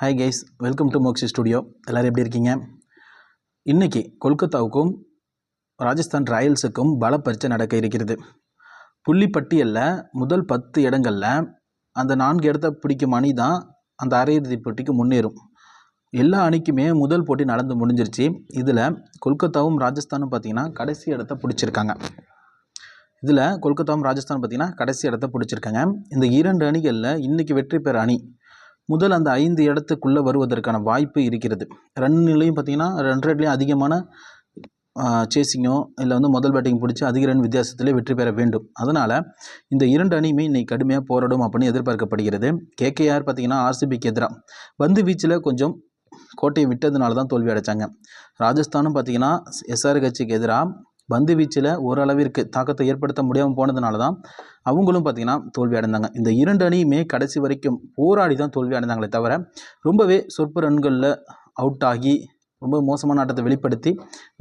Hi guys welcome to Mokshi studio எல்லோரும் எப்படி இருக்கீங்க? இன்றைக்கி கொல்கத்தாவுக்கும் ராஜஸ்தான் ராயல்ஸுக்கும் பல பரீட்சை நடக்க இருக்கிறது. புள்ளிப்பட்டியலில் முதல் பத்து இடங்களில் அந்த நான்கு இடத்த பிடிக்கும் அணி தான் அந்த அரையிறுதி போட்டிக்கு முன்னேறும். எல்லா அணிக்குமே முதல் போட்டி நடந்து முடிஞ்சிருச்சு. இதில் கொல்கத்தாவும் ராஜஸ்தானும் பார்த்திங்கன்னா கடைசி இடத்த பிடிச்சிருக்காங்க. இதில் கொல்கத்தாவும் ராஜஸ்தான் பார்த்திங்கன்னா கடைசி இடத்த பிடிச்சிருக்காங்க. இந்த இரண்டு அணிகளில் இன்றைக்கி வெற்றி பெற அணி முதல் அந்த ஐந்து இடத்துக்குள்ளே வருவதற்கான வாய்ப்பு இருக்கிறது. ரன்னிலையும் பார்த்திங்கன்னா ரன் ரேட்லேயும் அதிகமான சேசிங்கோ இல்லை வந்து முதல் பேட்டிங் பிடிச்சி அதிக ரன் வித்தியாசத்திலே வெற்றி பெற வேண்டும். அதனால் இந்த இரண்டு அணியுமே இன்னைக்கு கடுமையாக போராடும் அப்படின்னு எதிர்பார்க்கப்படுகிறது. கேகேஆர் பார்த்திங்கன்னா ஆர்சிபிக்கு எதிராக பந்து வீச்சில் கொஞ்சம் கோட்டையை விட்டதுனால தான் தோல்வி அடைச்சாங்க. ராஜஸ்தானும் பார்த்திங்கன்னா எஸ்ஆர் கட்சிக்கு எதிராக பந்து வீச்சில் ஓரளவிற்கு தாக்கத்தை ஏற்படுத்த முடியாமல் போனதுனால தான் அவங்களும் பார்த்திங்கன்னா தோல்வி அடைந்தாங்க. இந்த இரண்டு அணியுமே கடைசி வரைக்கும் போராடி தான் தோல்வி அடைந்தாங்களே தவிர ரொம்பவே சொற்ப ரன்களில் அவுட் ஆகி ரொம்ப மோசமான ஆட்டத்தை வெளிப்படுத்தி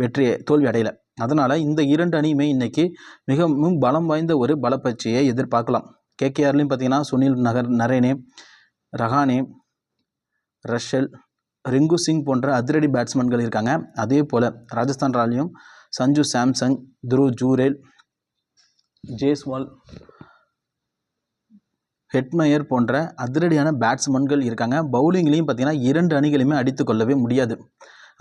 வெற்றியை தோல்வி அடையலை. அதனால் இந்த இரண்டு அணியுமே இன்றைக்கி மிகவும் பலம் வாய்ந்த ஒரு பலப்பயிற்சியை எதிர்பார்க்கலாம். கேகேஆர்லேயும் பார்த்திங்கன்னா சுனில் நகர் நரேனே ரஹானே ரஷல் ரிங்கு சிங் போன்ற அதிரடி பேட்ஸ்மேன்கள் இருக்காங்க. அதே போல் ராஜஸ்தான் ராலியும் சஞ்சு சாம்சங் துருவ் ஜூரேல் ஜேஸ்வால் ஹெட்மயர் போன்ற அதிரடியான பேட்ஸ்மேன்கள் இருக்காங்க. பவுலிங்லேயும் பார்த்திங்கன்னா இரண்டு அணிகளையுமே அடித்து கொள்ளவே முடியாது.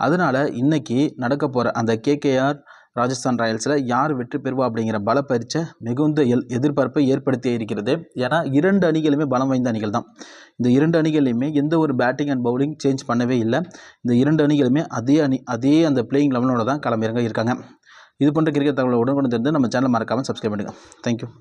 அதனால் இன்றைக்கி நடக்க போகிற அந்த கேகேஆர் ராஜஸ்தான் ராயல்ஸில் யார் வெற்றி பெறுவா அப்படிங்கிற பல பயிற்சை மிகுந்த எல் எதிர்பார்ப்பை ஏற்படுத்தி இருக்கிறது. ஏன்னா இரண்டு அணிகளுமே பலம் வாய்ந்த அணிகள் தான். இந்த இரண்டு அணிகளையுமே எந்த ஒரு பேட்டிங் அண்ட் பவுலிங் சேஞ்ச் பண்ணவே இல்லை. இந்த இரண்டு அணிகளுமே அதே அணி அதே அந்த பிளேயிங் லெவனோட தான் களமிறங்க இருக்காங்க. இது போன்ற கிரிக்கெட் தகவலை உடனுக்குடன் தெரிந்து நம்ம சேனல் மறக்காமல் சப்ஸ்கிரைப் பண்ணுங்கள் தேங்க்யூ